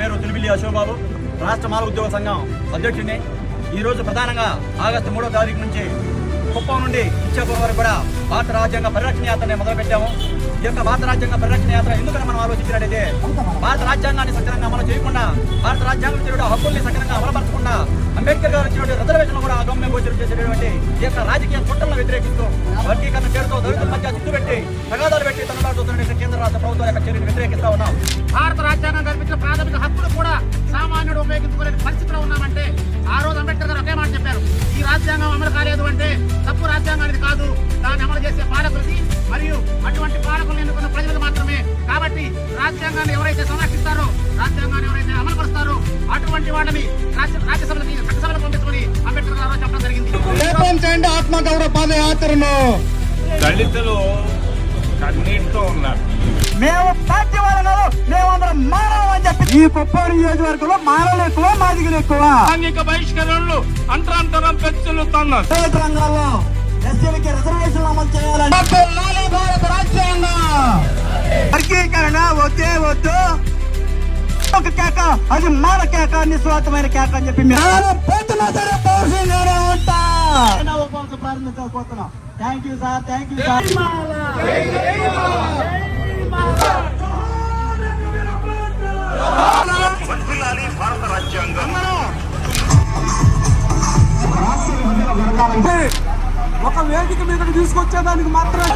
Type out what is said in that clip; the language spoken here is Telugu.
పేరు తిరుమిల్లి అశోక్ బాబు. రాష్ట్ర మాల ఉద్యోగ సంఘం అధ్యక్షుడిని. ఈ రోజు ప్రధానంగా ఆగస్టు మూడో తారీఖు నుంచి కుప్పం నుండి ఇచ్చేపురం వరకు కూడా భారత రాజ్యాంగ పరిరక్షణ యాత్రని మొదలుపెట్టాము. ఈ యొక్క భారత రాజ్యాంగ పరిరక్షణ యాత్ర ఎందుకని మనం ఆలోచించినట్టయితే భారత రాజ్యాంగాన్ని సక్రమంగా అమలు చేయకుండా భారత రాజ్యాంగం ఇచ్చినటువంటి హక్కుల్ని సక్రమంగా అమలుపరచకుండా అంబేద్కర్ గారు ఇచ్చినటువంటి రిజర్వేషన్ కూడా అగమ్య గోచరం చేసేటటువంటి ఈ యొక్క రాజకీయ కుట్రలను వ్యతిరేకిస్తూ వర్గీకరణ పేరుతో దళితుల మధ్య చిత్తు పెట్టి తగాదాలు పెట్టి తనలాడుతున్న కేంద్ర రాష్ట్ర ప్రభుత్వాల యొక్క చర్యను వ్యతిరేకిస్తా ఉన్నాం. భారత రాజ్యాంగం కల్పించిన ప్రాథమిక హక్కులు కూడా సామాన్యుడు ఉపయోగించుకునే పరిస్థితిలో ఉన్నామంటే ఆ రోజు అంబేద్కర్ గారు ఒకే మాట చెప్పారు. ఈ రాజ్యాంగం అమలు కాలేదు అంటే తప్పు రాజ్యాంగం అనేది కాదు. దాన్ని అమలు చేసే పాలకులది మరియు అటువంటి పాలకులను ఎన్నుకున్న ప్రజలకు మాత్రమే. కాబట్టి రాజ్యాంగాన్ని ఎవరైతే సంరక్షిస్తారో రాజ్యాంగాన్ని ఎవరైతే అమలు పరుస్తారో అటువంటి వాళ్ళని రాజ్య- రాజ్యసభలకి చట్టసభలకు పంపించమని అంబేద్కర్ గారు చెప్పడం జరిగింది. ఆత్మగౌరవ పాదయాత్రను దళితులు కన్నీటితో ఉన్నారు. మేము ఈ కుప్పం నియోజకవర్గంలో మానవులు ఎక్కువ మాదిగలు ఎక్కువ. సాంఘిక బహిష్కరణలు అంతరాంతరం పెంచుతున్నారు ప్రైవేట్ రంగాల్లో ఎస్సీలకి రిజర్వేషన్ అమలు చేయాలని. భారత రాజ్యాంగం. వర్గీకరణ వద్దే వద్దు ఒక కేక అది మాన కేక నిస్వార్థమైన కేక అని చెప్పి మేము పోతున్నా సరే పౌరుషంగానే ఉంటా. ప్రారంభించకపోతున్నాం. Thank you sir thank you sir ఒక వేదిక మీదకి తీసుకొచ్చేదానికి మాత్రం